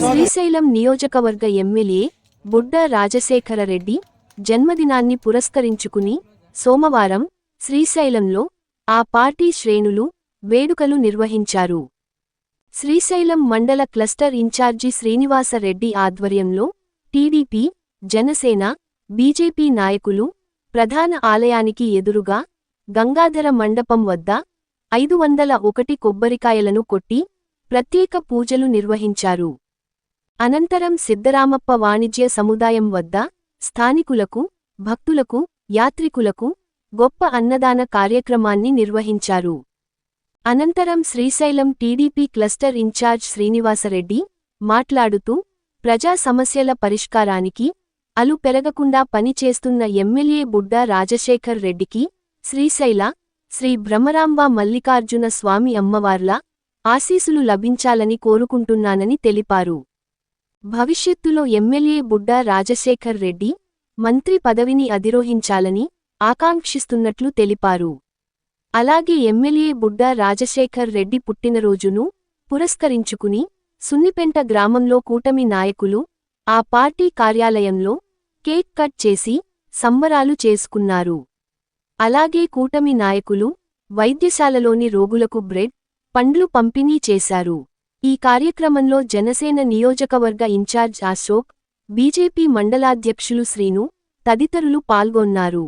శ్రీశైలం నియోజకవర్గ ఎమ్మెల్యే బుడ్డ రాజశేఖర రెడ్డి జన్మదినాన్ని పురస్కరించుకుని సోమవారం శ్రీశైలంలో ఆ పార్టీ శ్రేణులు వేడుకలు నిర్వహించారు. శ్రీశైలం మండల క్లస్టర్ ఇన్ఛార్జి శ్రీనివాసరెడ్డి ఆధ్వర్యంలో టీడీపీ జనసేన బీజేపీ నాయకులు ప్రధాన ఆలయానికి ఎదురుగా గంగాధర మండపం వద్ద ఐదు వందల ఒకటి కొబ్బరికాయలను కొట్టి ప్రత్యేక పూజలు నిర్వహించారు. అనంతరం సిద్ధరామప్ప వాణిజ్య సముదాయం వద్ద స్థానికులకు భక్తులకు యాత్రికులకు గొప్ప అన్నదాన కార్యక్రమాన్ని నిర్వహించారు. అనంతరం Srisailam TDP cluster incharge Srinivasa Reddy మాట్లాడుతూ ప్రజా సమస్యల పరిష్కారానికి అలు పెరగకుండా పనిచేస్తున్న ఎమ్మెల్యే బుడ్డా రాజశేఖర్ రెడ్డికి శ్రీశైల శ్రీ భ్రమరాంబ మల్లికార్జున స్వామి అమ్మవార్ల ఆశీసులు లభించాలని కోరుకుంటున్నానని తెలిపారు. భవిష్యత్తులో ఎమ్మెల్యే బుడ్డా రాజశేఖర్ రెడ్డి మంత్రి పదవిని అధిరోహించాలని ఆకాంక్షిస్తున్నట్లు తెలిపారు. అలాగే ఎమ్మెల్యే బుడ్డా రాజశేఖర్ రెడ్డి పుట్టినరోజును పురస్కరించుకుని సున్నిపెంట గ్రామంలో కూటమి నాయకులు ఆ పార్టీ కార్యాలయంలో కేక్ కట్ చేసి సంబరాలు చేసుకున్నారు. అలాగే కూటమి నాయకులు వైద్యశాలలోని రోగులకు బ్రెడ్ పండ్లు పంపిణీ చేశారు. ఈ కార్యక్రమంలో జనసేన నియోజకవర్గ ఇన్ఛార్జ్ అశోక్ బీజేపీ మండలాధ్యక్షులు శ్రీను తదితరులు పాల్గొన్నారు.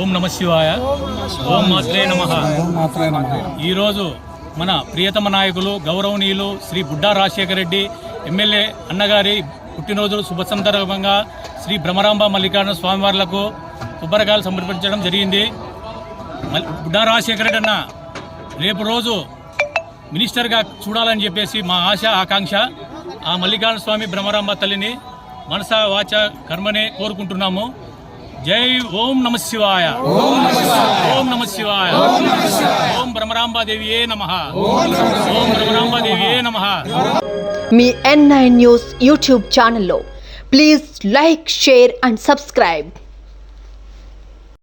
ఓం నమ శివాయ. ఓం మాత్రే నమ. ఈరోజు మన ప్రియతమ నాయకులు గౌరవనీయులు శ్రీ బుడ్డా రాజశేఖర రెడ్డి ఎమ్మెల్యే అన్నగారి పుట్టినరోజు శుభ సందర్భంగా శ్రీ భ్రమరాంబ మల్లికార్జున స్వామివార్లకు కొబ్బరికాయలు సమర్పించడం జరిగింది. బుడ్డా రాజశేఖర రెడ్డి అన్న రేపు రోజు మినిస్టర్గా చూడాలని చెప్పేసి మా ఆశ ఆకాంక్ష ఆ మల్లికార్జున స్వామి భ్రమరాంబ తల్లిని మనస వాచ కర్మనే కోరుకుంటున్నాము. జై ఓం నమ శివాయ. ఓం నమ శివాయ. ఓం భ్రమరాంబాదేవియే నమ ఓం భ్రమరాంబాదేవియే నమ. మీ ఎన్ నైన్ న్యూస్ యూట్యూబ్ ఛానల్లో please like share and subscribe